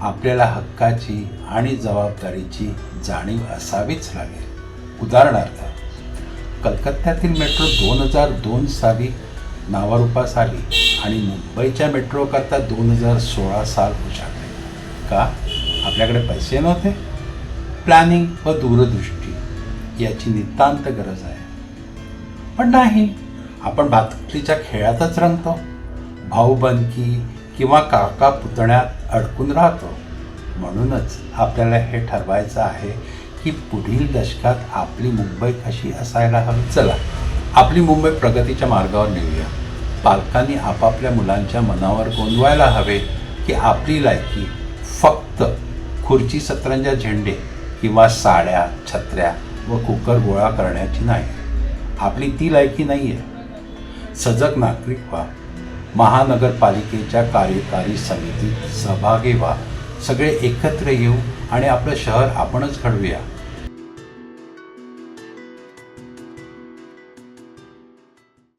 आपल्याला हक्काची आणि जबाबदारीची जाणीव असावीच लागेल. उदाहरणार्थ कलकत्त्यातील मेट्रो दोन हजार दोन साली नावारूपास आली आणि मुंबईच्या मेट्रोकरता दोन हजार सोळा साल उजाडले का? आपल्याकडे पैसे नव्हते? प्लॅनिंग व दूरदृष्टी याची नितांत गरज आहे. पण नाही आपण भातुकलीच्या खेळातच रंगतो. भाऊबंदकी किंवा काका पुतण्यात अडकून राहतो. म्हणूनच आपल्याला हे ठरवायचं आहे की पुढील दशकात आपली मुंबई कशी असायला हवी. चला आपली मुंबई प्रगतीच्या मार्गावर नेऊया. पालकांनी आपापल्या मुलांच्या मनावर गोंदवायला हवे की आपली लायकी फक्त खुर्ची सतरंजा झेंडे किंवा साड्या छत्र्या व कुकर गोळा करण्याची नाही. आपली ती लायकी नाही आहे सजग नागरिक व्हा. महानगरपालिकेच्या कार्यकारी समितीत सहभागी व्हा. सगळे एकत्र येऊ आणि आपलं शहर आपणच घडवूया.